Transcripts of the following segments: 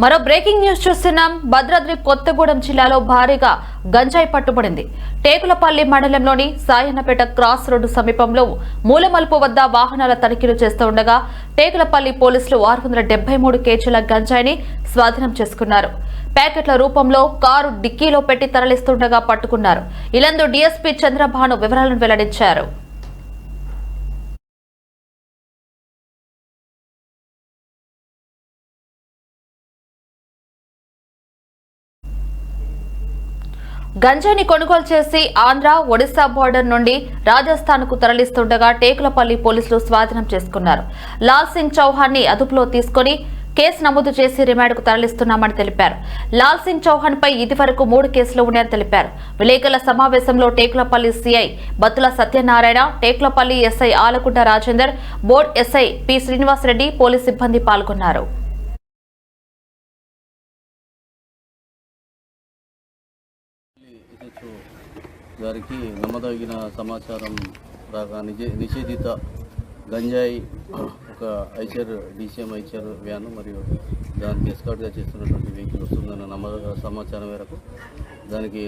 మరో breaking news చూస్తున్నాం. భద్రాద్రి కొత్తగూడెం జిల్లాలో భారీగా గంజాయి పట్టుబడింది. టేకులపల్లి మండలంలోని సాయన్నపేట క్రాస్ రోడ్డు సమీపంలో మూలమలుపు వద్ద వాహనాల తనిఖీలు చేస్తూ ఉండగా టేకులపల్లి పోలీసులు ఆరు వందల డెబ్బై మూడు కేజీల గంజాయిని స్వాధీనం చేసుకున్నారు. ప్యాకెట్ల రూపంలో కారు డిక్కీలో పెట్టి తరలిస్తుండగా పట్టుకున్నారు. ఇలందు డీఎస్పీ చంద్రభాను వివరాలను వెల్లడించారు. గంజాయిని కొనుగోలు చేసి ఆంధ్ర ఒడిశా బోర్డర్ నుండి రాజస్థాన్కు తరలిస్తుండగా టేకులపల్లి పోలీసులు స్వాధీనం చేసుకున్నారు. లాల్ సింగ్ చౌహాన్ని అదుపులో తీసుకుని కేసు నమోదు చేసి రిమాండ్కు తరలిస్తున్నామని తెలిపారు. లాల్ సింగ్ చౌహాన్ పై ఇదివరకు మూడు కేసులు ఉన్నాయని తెలిపారు. విలేకరుల సమావేశంలో Tekulapalli CI Battula Satyanarayana Tekulapalli SI Alakunta Rajender board SI P Srinivasa Reddy police సిబ్బంది పాల్గొన్నారు. ఇచ్చు గారికి నమ్మదగిన సమాచారం రాగా నిషేధిత గంజాయి ఒక ఐచర్ డీసీఎం ఐచర్ వ్యాన్ మరియు దానికి ఎస్కాట్గా చేస్తున్నటువంటి వెహికల్ వస్తుందన్న నమ్మదగ సమాచారం మేరకు దానికి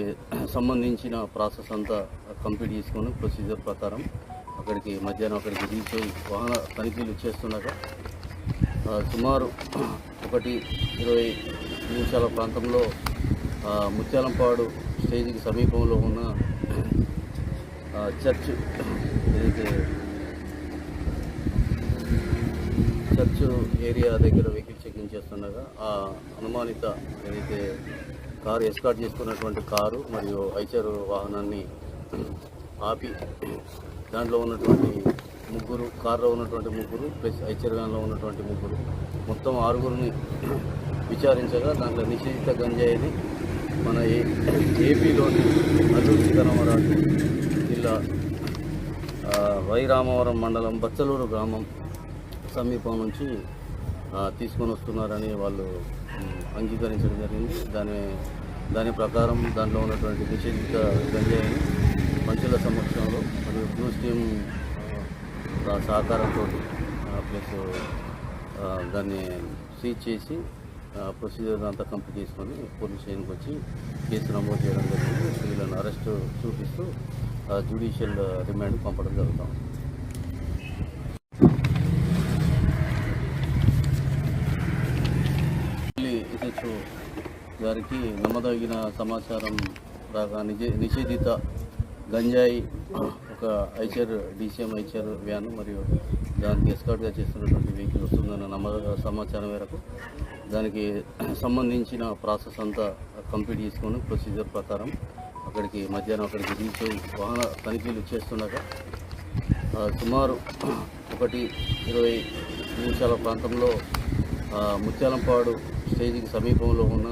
సంబంధించిన ప్రాసెస్ అంతా కంప్లీట్ చేసుకొని ప్రొసీజర్ ప్రకారం అక్కడికి మధ్యాహ్నం అక్కడికి రీచ్ వాహన తనిఖీలు చేస్తుండగా సుమారు ఒకటి ఇరవై నిమిషాల ప్రాంతంలో ముత్యాలంపాడు స్టేజ్కి సమీపంలో ఉన్న చర్చ్ ఏదైతే చర్చ్ ఏరియా దగ్గర వెహికల్ చెకింగ్ చేస్తుండగా ఆ అనుమానిత ఏదైతే కారు ఎస్కాట్ చేసుకున్నటువంటి కారు మరియు ఐచర్ వాహనాన్ని ఆపి దాంట్లో ఉన్నటువంటి ముగ్గురు కారులో ఉన్నటువంటి ముగ్గురు ప్లస్ ఐచర్ వ్యాన్లో ఉన్నటువంటి ముగ్గురు మొత్తం ఆరుగురిని విచారించగా దాంట్లో నిషేధిత గంజాయిని మన ఏ ఏపీలోని అల్లూరు సీతారామరాజు జిల్లా వైరామవరం మండలం బచ్చలూరు గ్రామం సమీపం నుంచి తీసుకొని వస్తున్నారని వాళ్ళు అంగీకరించడం జరిగింది. దాని దాని ప్రకారం దాంట్లో ఉన్నటువంటి నిషేధిత గంజాయిని పంచుల సమక్షంలో మరియు న్యూస్ టీమ్ సహకారంతో ప్లస్ దాన్ని సీజ్ చేసి ప్రొసీజర్ అంతా కంప్లీట్ చేసుకొని పోలీస్ స్టేషన్కి వచ్చి కేసు నమోదు చేయడం జరిగింది. వీళ్ళని అరెస్ట్ చూపిస్తూ జ్యుడిషియల్ రిమాండ్ పంపడం జరుగుతాం ఇచ్చు గారికి నమ్మదగిన సమాచారం రాగా నిజ నిషేధిత గంజాయి ఒక ఐచర్ డీసీఎం ఐచర్ వ్యాన్ మరియు దానికి ఎస్కార్ట్గా చేస్తున్నటువంటి వెహికల్ వస్తుందన్న నమ్మ సమాచారం మేరకు దానికి సంబంధించిన ప్రాసెస్ అంతా కంప్లీట్ చేసుకొని ప్రొసీజర్ ప్రకారం అక్కడికి మధ్యాహ్నం అక్కడికి రీచ్ వాహన తనిఖీలు చేస్తుండగా సుమారు ఒకటి ఇరవై నిమిషాల ప్రాంతంలో ముత్యాలంపాడు స్టేజ్కి సమీపంలో ఉన్న